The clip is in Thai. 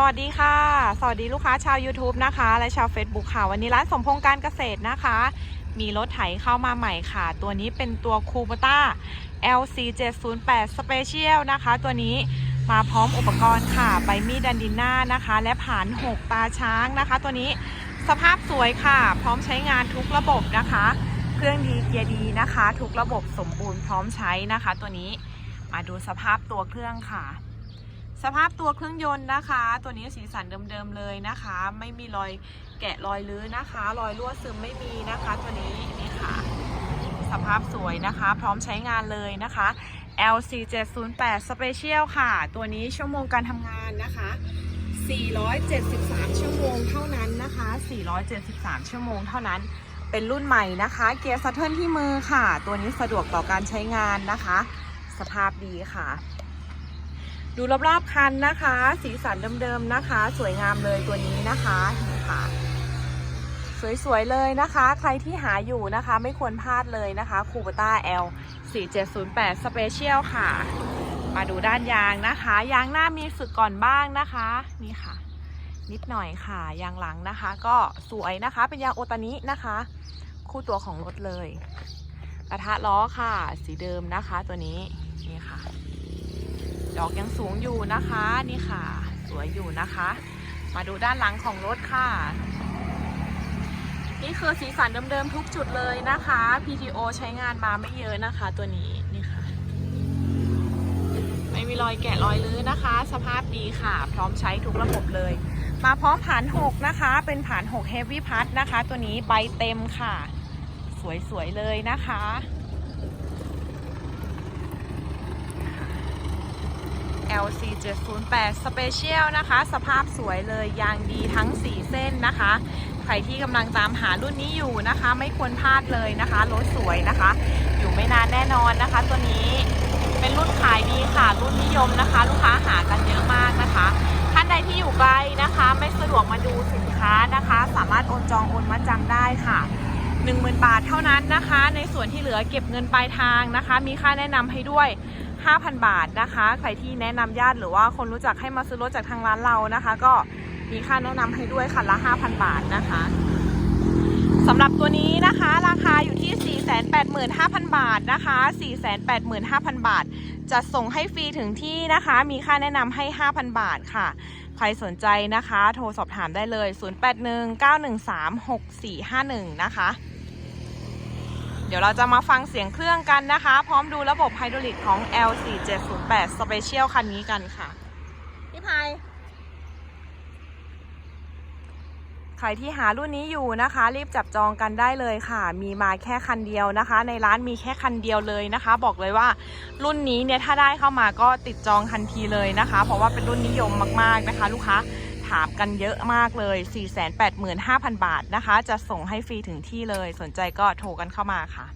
สวัสดีค่ะ สวัสดีลูกค้าชาว YouTube นะคะ และชาว Facebook ค่ะ วันนี้ร้านสมพงษ์การเกษตรนะคะ มีรถไถเข้ามาใหม่ค่ะ ตัวนี้เป็นตัวคูปต้า LC 708 Special นะคะ ตัวนี้มาพร้อมอุปกรณ์ค่ะใบมีดดันดินหน้านะคะ และผานหกตาช้างนะคะ ตัวนี้สภาพสวยค่ะ พร้อมใช้งานทุกระบบนะคะ เครื่องดีเกียร์ดีนะคะ ทุกระบบสมบูรณ์พร้อมใช้นะคะ ตัวนี้มาดูสภาพตัวเครื่องค่ะ สภาพตัวเครื่องยนต์นะคะ ตัวนี้สีสันเดิมๆเลยนะคะ ไม่มีรอยแกะรอยลื้อนะคะ รอยรั่วซึมไม่มีนะคะ ตัวนี้นี่ค่ะ สภาพสวยนะคะ พร้อมใช้งานเลยนะคะ LC 708 Special ค่ะ ตัวนี้ชั่วโมงการทำงานนะคะ 473 ชั่วโมงเท่านั้นนะคะ 473 ชั่วโมงเท่านั้น เป็นรุ่นใหม่นะคะ เกียร์สะเทิร์นที่มือค่ะ ตัวนี้สะดวกต่อการใช้งานนะคะ สภาพดีค่ะ ดูรอบๆคันนะคะ สีสันเดิมๆนะคะ สวยงามเลยตัวนี้นะคะนี่ค่ะ สวยๆเลยนะคะ ใครที่หาอยู่นะคะ ไม่ควรพลาดเลยนะคะคูปต้า L 4708 Special ค่ะ มาดูด้านยางนะคะ ยางหน้ามีสึกก่อนบ้างนะคะ นี่ค่ะ นิดหน่อยค่ะ ยางหลังนะคะ ก็สวยนะคะ เป็นยางโอตานินะคะ คู่ตัวของรถเลยกระทะล้อค่ะ สีเดิมนะคะตัวนี้ ดอกยังสูงอยู่นะคะนี่ค่ะ สวยอยู่นะคะ มาดูด้านหลังของรถค่ะ นี่คือสีสันเดิมๆทุกจุดเลยนะคะ PTO ใช้งานมาไม่เยอะนะคะ ตัวนี้นี่ค่ะ ไม่มีรอยแกะรอยลื้อนะคะ สภาพดีค่ะ พร้อมใช้ทุกระบบเลย มาพร้อมผ่าน 6 นะคะ เป็นผ่าน 6 Heavy p a s นะคะ ตัวนี้ใบเต็มค่ะ สวยๆเลยนะคะ LC 708 Special นะคะ สภาพสวยเลยยางดีทั้ง 4 เส้นนะคะ ใครที่กำลังตามหารุ่นนี้อยู่นะคะ ไม่ควรพลาดเลยนะคะรถสวยนะคะ อยู่ไม่นานแน่นอนนะคะ ตัวนี้เป็นรุ่นขายดีค่ะ รุ่นนิยมนะคะ ลูกค้าหากันเยอะมาก 10,000 บาทเท่านั้นนะคะ ในส่วนที่เหลือเก็บเงินปลายทางนะคะ มีค่าแนะนำให้ด้วย 5,000 บาทนะคะ ใครที่แนะนำญาติหรือว่าคนรู้จักให้มาซื้อรถจากทางร้านเรานะคะ ก็มีค่าแนะนำให้ด้วยคันละ 5,000 บาทนะคะสำหรับตัวนี้นะคะราคาอยู่ที่ 485,000 บาทนะคะ 485,000 บาท จะส่งให้ฟรีถึงที่นะคะ มีค่าแนะนำให้ 5,000 บาทค่ะ ใครสนใจนะคะ โทรสอบถามได้เลย 0819136451 นะคะ เดี๋ยวเราจะมาฟังเสียงเครื่องกันนะคะ พร้อมดูระบบไฮดรอลิกของ L4708 Special คันนี้กันค่ะพี่พายใครที่หารุ่นนี้อยู่นะคะ รีบจับจองกันได้เลยค่ะ มีมาแค่คันเดียวนะคะ ในร้านมีแค่คันเดียวเลยนะคะ บอกเลยว่ารุ่นนี้เนี่ยถ้าได้เข้ามาก็ติดจองทันทีเลยนะคะ เพราะว่าเป็นรุ่นนิยมมากๆนะคะ ลูกค้า ถามกันเยอะมากเลย 485,000 บาทนะคะ จะส่งให้ฟรีถึงที่เลย สนใจก็โทรกันเข้ามาค่ะ